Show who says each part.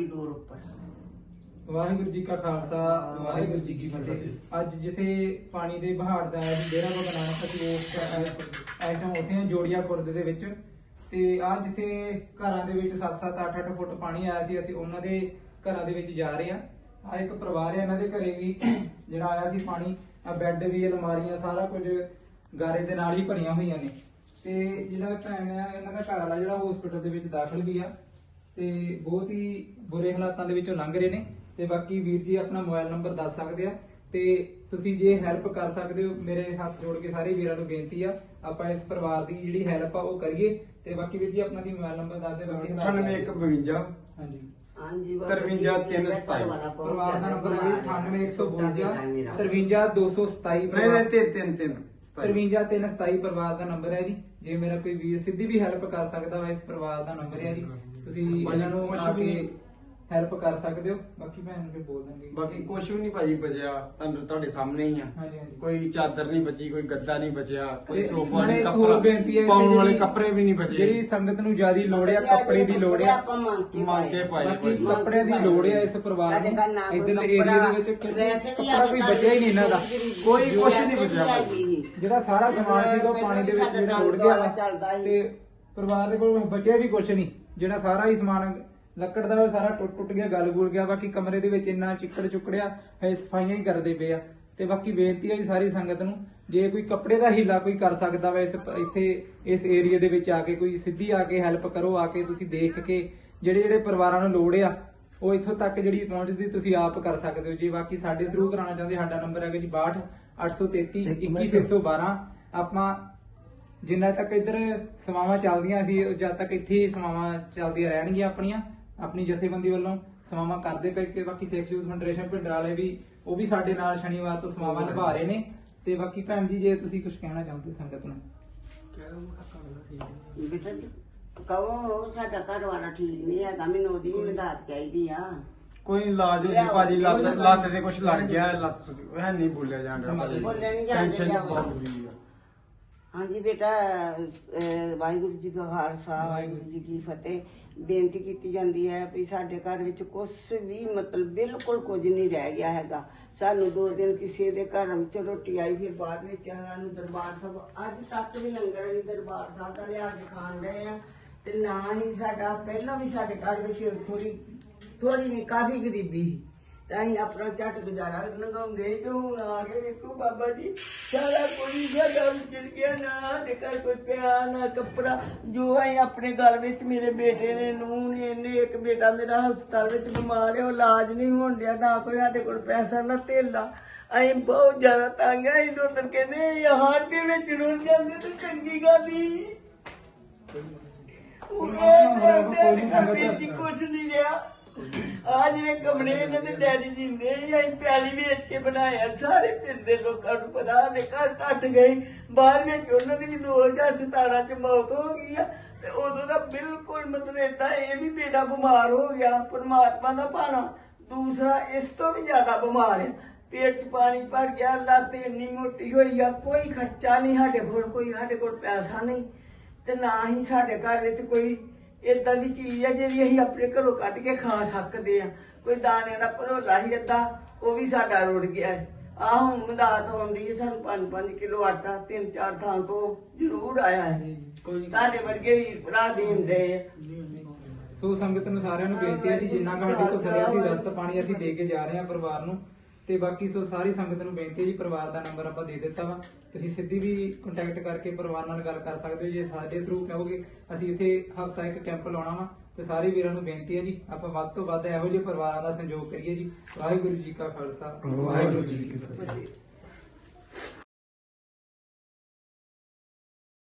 Speaker 1: ਦੂਰ ਉੱਪਰ।
Speaker 2: ਵਾਹਿਗੁਰੂ ਜੀ ਕਾ ਖਾਲਸਾ ਵਾਹਿਗੁਰੂ ਜੀ ਕੀ ਫਤਿਹ। ਅੱਜ ਜਿੱਥੇ ਪਾਣੀ ਦੇ ਬਹਾੜ ਦਾ ਹੈ ਡੇਰਾ ਬਾਬਾ ਨਾਨਕ ਉਸ ਆਈਟਮ ਉੱਥੇ ਹਾਂ ਜੋੜੀਆ ਖੁਰਦ ਦੇ ਵਿੱਚ। ਤੇ ਆ ਜਿੱਥੇ ਘਰਾਂ ਦੇ ਵਿੱਚ 7-7 8-8 ਫੁੱਟ ਪਾਣੀ ਆਇਆ ਸੀ ਅਸੀਂ ਉਹਨਾਂ ਦੇ ਘਰਾਂ ਦੇ ਵਿੱਚ ਜਾ ਰਹੇ ਹਾਂ। ਆ ਇੱਕ ਪਰਿਵਾਰ ਹੈ ਇਹਨਾਂ ਦੇ ਘਰੇ ਵੀ ਜਿਹੜਾ ਆਇਆ ਸੀ ਪਾਣੀ ਆ ਬੈੱਡ ਵੀ ਅਲਮਾਰੀਆਂ ਸਾਰਾ ਕੁਝ ਗਾਰੇ ਦੇ ਨਾਲ ਹੀ ਭਰੀਆਂ ਹੋਈਆਂ ਨੇ। ਤੇ ਜਿਹੜਾ ਭੈਣ ਆ ਇਹਨਾਂ ਦਾ ਘਰ ਵਾਲਾ ਜਿਹੜਾ ਹਸਪੀਟਲ ਦੇ ਵਿੱਚ ਦਾਖਲ ਵੀ ਆ। ਤੇ ਬਹੁਤ ਹੀ ਬੁਰੇ ਹਾਲਾਤਾਂ ਦੇ ਵਿੱਚੋਂ ਲੰਘ ਰਹੇ ਨੇ ਤੇ ਬਾਕੀ ਵੀਰ ਜੀ ਆਪਣਾ ਮੋਬਾਈਲ ਨੰਬਰ ਦੱਸ ਸਕਦੇ ਆ ਤੇ ਤੁਸੀਂ ਜੇ ਹੈਲਪ ਕਰ ਸਕਦੇ ਹੋ ਮੇਰੇ ਹੱਥ ਜੋੜ ਕੇ ਸਾਰੇ ਵੀਰਾਂ ਨੂੰ ਬੇਨਤੀ ਆ ਆਪਾਂ ਇਸ ਪਰਿਵਾਰ ਦੀ ਜਿਹੜੀ ਹੈਲਪ ਆ ਉਹ ਕਰੀਏ ਤੇ ਬਾਕੀ ਵੀਰ ਜੀ ਆਪਣਾ ਦੀ ਮੋਬਾਈਲ ਨੰਬਰ ਦੱਸ ਦੇ ਬਾਕੀ ਹਾਲਾਤ-
Speaker 3: 9152
Speaker 2: ਹਾਂਜੀ।
Speaker 1: ਹਾਂਜੀ
Speaker 3: ਤਰਵੰਜਾ ਤਿੰਨ ਸਤਾਈ।
Speaker 2: ਪਰਿਵਾਰ ਦਾ ਨੰਬਰ ਹੈ 98152 53227
Speaker 3: ਨਹੀਂ ਨਹੀਂ ਤਿੰਨ ਤਿੰਨ ਤਿੰਨ
Speaker 2: 53327 ਪਰਿਵਾਰ ਦਾ ਨੰਬਰ ਹੈ ਜੀ। ਜੇ ਮੇਰਾ ਕੋਈ ਵੀਰ ਸਿੱਧੀ ਵੀ ਹੈਲਪ ਕਰ ਸਕਦਾ ਵਾ ਇਸ ਪਰਿਵਾਰ ਦਾ ਨੰਬਰ ਹੈ ਜੀ। ਤੁਸੀਂ ਇਹਨਾਂ ਨੂੰ ਆ ਕੇ ਹੈਲਪ ਕਰ ਸਕਦੇ ਹੋ। ਬਾਕੀ ਭੈਣ ਨੂੰ ਵੀ ਬੋਲ ਦਾਂਗੇ
Speaker 3: ਬਾਕੀ ਕੁਝ ਵੀ ਨਹੀਂ ਭਾਜੀ ਬਚਿਆ। ਤੁਹਾਨੂੰ ਤੁਹਾਡੇ ਸਾਹਮਣੇ ਹੀ ਆ।
Speaker 2: ਹਾਂਜੀ ਹਾਂਜੀ।
Speaker 3: ਕੋਈ ਚਾਦਰ ਨਹੀਂ ਬਚੀ ਕੋਈ ਗੱਦਾ ਨਹੀਂ ਬਚਿਆ ਕੋਈ ਸੋਫਾ ਨਹੀਂ ਕੱਪੜਾ
Speaker 2: ਹੋਰ ਬੇਨਤੀ ਹੈ
Speaker 3: ਪਾਉਣ ਵਾਲੇ ਕੱਪੜੇ ਵੀ ਨਹੀਂ ਬਚੇ।
Speaker 2: ਜਿਹੜੀ ਸੰਗਤ ਨੂੰ ਜਿਆਦੀ ਲੋੜ ਹੈ ਕੱਪੜੇ ਦੀ ਲੋੜ ਹੈ
Speaker 1: ਆਪਾਂ ਮੰਗ ਕੇ
Speaker 3: ਮੰਗ ਕੇ ਪਾਏ
Speaker 2: ਬਾਕੀ
Speaker 3: ਭਾਜੀ।
Speaker 2: ਕੱਪੜਿਆਂ ਦੀ ਲੋੜ ਹੈ ਇਸ ਪਰਿਵਾਰ
Speaker 1: ਨਾ।
Speaker 2: ਇਧਰ ਏਰੀਆ ਦੇ ਵਿੱਚ
Speaker 1: ਕੱਪੜਾ, ਵੀ
Speaker 2: ਕੱਪੜਾ ਕੋਈ ਬਚਿਆ ਹੀ ਨਹੀਂ ਇਹਨਾਂ ਦਾ।
Speaker 3: ਕੋਈ
Speaker 1: ਵੈਸੇ
Speaker 3: ਨਹੀਂ ਬਚਿਆ।
Speaker 2: ਜਿਹੜਾ ਸਾਰਾ ਸਮਾਨ ਸੀਗਾ ਉਹ ਪਾਣੀ ਦੇ ਵਿੱਚ ਜਿਹੜਾ ਰੁੜ ਗਿਆ। ਤੇ ਪਰਿਵਾਰ ਦੇ ਕੋਲ ਬਚਿਆ ਵੀ ਕੁਝ ਨਹੀਂ। ਜਿਹੜਾ ਸਾਰਾ ਹੀ ਸਮਾਨ ਲੱਕੜ ਦਾ ਸਾਰਾ ਟੁੱਟ ਟੁੱਟ ਗਿਆ ਗਲ ਗੁਲ ਗਿਆ ਬਾਕੀ ਕਮਰੇ ਦੇ ਵਿੱਚ ਇੰਨਾ ਚਿੱਕੜ ਚੁੱਕੜਿਆ ਹੈ ਸਫਾਈਆਂ ਹੀ ਕਰਦੇ ਪਏ ਆ। ਤੇ ਬਾਕੀ ਬੇਨਤੀ ਹੈ ਜੀ ਸਾਰੀ ਸੰਗਤ ਨੂੰ ਜੇ ਕੋਈ ਕੱਪੜੇ ਦਾ ਹੀਲਾ ਕੋਈ ਕਰ ਸਕਦਾ ਵਾ ਇਸ ਇੱਥੇ ਇਸ ਏਰੀਆ ਦੇ ਵਿੱਚ ਆ ਕੇ ਕੋਈ ਸਿੱਧੀ ਆ ਕੇ ਹੈਲਪ ਕਰੋ ਆ ਕੇ ਤੁਸੀਂ ਦੇਖ ਕੇ ਜਿਹੜੇ ਜਿਹੜੇ ਪਰਿਵਾਰਾਂ ਨੂੰ ਲੋੜ ਆ ਉਹ ਇੱਥੋਂ ਤੱਕ ਜਿਹੜੀ ਪਹੁੰਚਦੀ ਤੁਸੀਂ ਆਪ ਕਰ ਸਕਦੇ ਹੋ। ਜੇ ਬਾਕੀ ਸਾਡੇ ਥਰੂ ਕਰਾਉਣਾ ਚਾਹੁੰਦੇ ਸਾਡਾ ਨੰਬਰ ਹੈਗਾ ਜੀ 62 833 21612 ਆਪਾਂ ਜਿੰਨਾ ਤੱਕ ਇੱਧਰ ਸਮਾਵਾਂ ਚੱਲਦੀਆਂ ਸੀ ਜਦ ਤੱਕ ਇੱਥੇ ਸਮਾਵਾਂ ਚੱਲਦੀਆਂ ਰਹਿਣਗੀਆਂ ਆਪਣੀਆਂ ਆਪਣੀ ਜਥੇਬੰਦੀ ਵੱਲੋਂ ਸਮਾਵਾਂ ਕਰਦੇ ਪਏ ਕਿ ਬਾਕੀ ਸਿੱਖ ਯੂਥ ਫੈਡਰੇਸ਼ਨ ਪਿੰਡ ਵਾਲੇ ਵੀ ਉਹ ਵੀ ਸਾਡੇ ਨਾਲ ਸ਼ਨੀਵਾਰ ਤੋਂ ਸਮਾਵਾਂ ਨਿਭਾ ਰਹੇ ਨੇ। ਤੇ ਬਾਕੀ ਭੈਣ ਜੀ ਜੇ ਤੁਸੀਂ ਕੁਝ ਕਹਿਣਾ ਚਾਹੁੰਦੇ ਹੋ ਸੰਗਤ ਨੂੰ।
Speaker 1: ਬੇਟਾ ਜੀ ਕਹੋ ਸਾਡਾ ਘਰ ਵਾਲਾ ਠੀਕ ਨਹੀਂ ਹੈਗਾ ਮੈਨੂੰ ਉਹਦੀ ਵੀ ਮਦਦ ਚਾਹੀਦੀ ਆ।
Speaker 3: ਕੋਈ ਇਲਾਜ ਨਹੀਂ ਭਾਜੀ ਲੱਤ ਲੱਤ ਦੇ ਕੁਝ ਲੜ ਗਿਆ ਲੱਤ ਇਹ ਨਹੀਂ ਬੋਲਿਆ ਜਾਂਦਾ ਭਾਜੀ।
Speaker 1: ਬੋਲਿਆ ਨਹੀਂ ਜਾਂਦਾ
Speaker 3: ਟੈਨਸ਼ਨ
Speaker 1: ਲਿਆ
Speaker 3: ਬਹੁਤ ਬੁਰੀ ਆ।
Speaker 1: ਹਾਂਜੀ ਬੇਟਾ ਵਾਹਿਗੁਰੂ ਜੀ ਕਾ ਖਾਲਸਾ ਵਾਹਿਗੁਰੂ ਜੀ ਕੀ ਫਤਿਹ। ਬੇਨਤੀ ਕੀਤੀ ਜਾਂਦੀ ਹੈ ਵੀ ਸਾਡੇ ਘਰ ਵਿੱਚ ਕੁਝ ਵੀ ਮਤਲਬ ਬਿਲਕੁਲ ਕੁਝ ਨਹੀਂ ਰਹਿ ਗਿਆ ਹੈਗਾ। ਸਾਨੂੰ ਦੋ ਦਿਨ ਕਿਸੇ ਦੇ ਘਰ ਵਿੱਚ ਰੋਟੀ ਆਈ, ਫਿਰ ਬਾਅਦ ਵਿੱਚ ਸਾਨੂੰ ਦਰਬਾਰ ਸਾਹਿਬ, ਅੱਜ ਤੱਕ ਵੀ ਲੰਗਰ ਅਸੀਂ ਦਰਬਾਰ ਸਾਹਿਬ ਦਾ ਲਿਆ ਕੇ ਖਾਣ ਰਹੇ ਆ। ਤੇ ਨਾ ਹੀ ਸਾਡਾ, ਪਹਿਲਾਂ ਵੀ ਸਾਡੇ ਘਰ ਵਿੱਚ ਥੋੜੀ ਥੋੜੀ ਨਹੀਂ ਕਾਫੀ ਗਰੀਬੀ ਸੀ। ਤਾਂ ਅਸੀਂ ਆਪਣਾ ਝੱਟ ਗੁਜ਼ਾਰਾ ਲੰਘਾਉਂਦੇ ਤੇ ਹੁਣ ਆ ਕੇ ਵੇਖੋ ਬਾਬਾ ਜੀ, ਸਾਰਾ ਕੋਈ ਸਾਡਾ ਉਜੜ ਗਿਆ ਨਾ ਸਾਡੇ ਘਰ ਕੋਈ ਪਿਆ ਨਾ ਕੱਪੜਾ ਜੋ ਅਸੀਂ ਆਪਣੇ ਘਰ ਵਿੱਚ ਮੇਰੇ ਬੇਟੇ ਨੇ ਨੂੰ ਨੇ ਇਹਨੇ ਇੱਕ ਬੇਟਾ ਮੇਰਾ ਹਸਪਤਾਲ ਵਿੱਚ ਬਿਮਾਰ ਹੈ ਉਹ ਇਲਾਜ ਨਹੀਂ ਹੋਣ ਡਿਆ ਨਾ ਕੋਈ ਸਾਡੇ ਕੋਲ ਪੈਸਾ ਨਾ ਧੇਲਾ ਅਸੀਂ ਬਹੁਤ ਜ਼ਿਆਦਾ ਤੰਗ ਆ ਇਹ ਲੋਕ ਕਹਿੰਦੇ ਇਹ ਹਾਰ ਦੇ ਵਿੱਚ ਰੁੜ ਜਾਂਦੇ ਤੇ ਚੰਗੀ ਗੱਲ ਹੀ ਉਹ
Speaker 2: ਕੋਈ ਨੀ
Speaker 1: ਕਹਿੰਦੇ ਕੁਝ ਨਹੀਂ ਰਿਹਾ ਆ ਜਿਹੜੇ ਕਮਰੇ ਇਹਨਾਂ ਦੇ ਡੈਡੀ ਜੀ ਨੇ ਅਸੀਂ ਪਿਆਲੀ ਵੇਚ ਕੇ ਬਣਾਇਆ, ਸਾਰੇ ਪਿੰਡ ਦੇ ਲੋਕਾਂ ਨੂੰ ਪਤਾ ਉਹਨੇ ਘਰ ਟੱਟ ਗਈ ਬਾਅਦ ਵਿੱਚ ਉਹਨਾਂ ਦੀ ਵੀ 2017 ਚ ਮੌਤ ਹੋ ਗਈ ਆ, ਤੇ ਉਦੋਂ ਦਾ ਬਿਲਕੁਲ ਮਤਲਬ ਏਦਾਂ, ਇਹ ਵੀ ਬੇਟਾ ਬਿਮਾਰ ਹੋ ਗਿਆ, ਪਰਮਾਤਮਾ ਦਾ ਭਾਣਾ। ਦੂਸਰਾ, ਇਸ ਤੋਂ ਵੀ ਜ਼ਿਆਦਾ ਬਿਮਾਰ ਹੈ ਪੇਟ 'ਚ ਪਾਣੀ ਭਰ ਗਿਆ, ਲੱਤ ਇੰਨੀ ਮੋਟੀ ਹੋਈ ਆ, ਕੋਈ ਖਰਚਾ ਨਹੀਂ ਸਾਡੇ ਕੋਲ, ਕੋਈ ਸਾਡੇ ਕੋਲ ਪੈਸਾ ਨਹੀਂ, ਤੇ ਨਾ ਹੀ ਸਾਡੇ ਘਰ ਵਿੱਚ ਕੋਈ ਇਦਾਂ ਦੀ ਚੀਜ਼ ਹੈ ਜਿਹੜੀ ਅਸੀਂ ਆਪਣੇ ਘਰੋਂ ਕੱਢ ਕੇ ਖਾ ਸਕਦੇ ਆ। ਕੋਈ ਦਾਣੇ ਦਾ ਭਰੋਲਾ ਹੀ ਅੱਧਾ ਉਹ ਵੀ ਸਾਡਾ ਰੁੜ ਗਿਆ ਹੈ। ਆਹ ਹੁਣ ਮਦਦ ਆਉਂਦੀ ਹੈ ਸਾਨੂੰ 5-5 ਕਿਲੋ ਆਟਾ ਤਿੰਨ ਚਾਰ ਥਾਂ ਤੋਂ ਜ਼ਰੂਰ ਆਇਆ ਹੈ। ਤੁਹਾਡੇ ਵਰਗੇ ਵੀਰ ਭਰਾ ਦੇਂਦੇ
Speaker 2: ਸੋ ਸੰਗਤ ਨੂੰ ਸਾਰਿਆਂ ਨੂੰ ਬੇਨਤੀ ਹੈ ਜੀ ਜਿੰਨਾ ਕੁ ਸਾਡੇ ਕੋਲ ਸਰਿਆ ਸੀ ਰਸਤ ਪਾਣੀ ਅਸੀਂ ਦੇ ਕੇ ਜਾ ਰਹੇ ਹਾਂ ਪਰਿਵਾਰ ਨੂੰ। ਤੇ ਬਾਕੀ ਸੋ ਸਾਰੀ ਸੰਗਤ ਨੂੰ ਬੇਨਤੀ ਹੈ ਜੀ ਪਰਿਵਾਰ ਦਾ ਨੰਬਰ ਆਪਾਂ ਦੇ ਦਿੱਤਾ ਵਾ। ਤੁਸੀਂ ਸਿੱਧੀ ਵੀ ਕੰਟੈਕਟ ਕਰਕੇ ਪਰਿਵਾਰ ਨਾਲ ਗੱਲ ਕਰ ਸਕਦੇ ਹੋ ਜੇ ਸਾਡੇ ਥਰੂ ਕਹੋਗੇ ਅਸੀਂ ਇੱਥੇ ਹਫਤਾ ਇੱਕ ਕੈਂਪ ਲਾਉਣਾ ਵਾ ਤੇ ਸਾਰੇ ਵੀਰਾਂ ਨੂੰ ਬੇਨਤੀ ਹੈ ਜੀ ਆਪਾਂ ਵੱਧ ਤੋਂ ਵੱਧ ਇਹੋ ਜਿਹੇ ਪਰਿਵਾਰਾਂ ਦਾ ਸਹਿਯੋਗ ਕਰੀਏ ਜੀ। ਵਾਹਿਗੁਰੂ ਜੀ ਕਾ ਖਾਲਸਾ ਵਾਹਿਗੁਰੂ ਜੀ ਕੀ ਫਤਿਹ।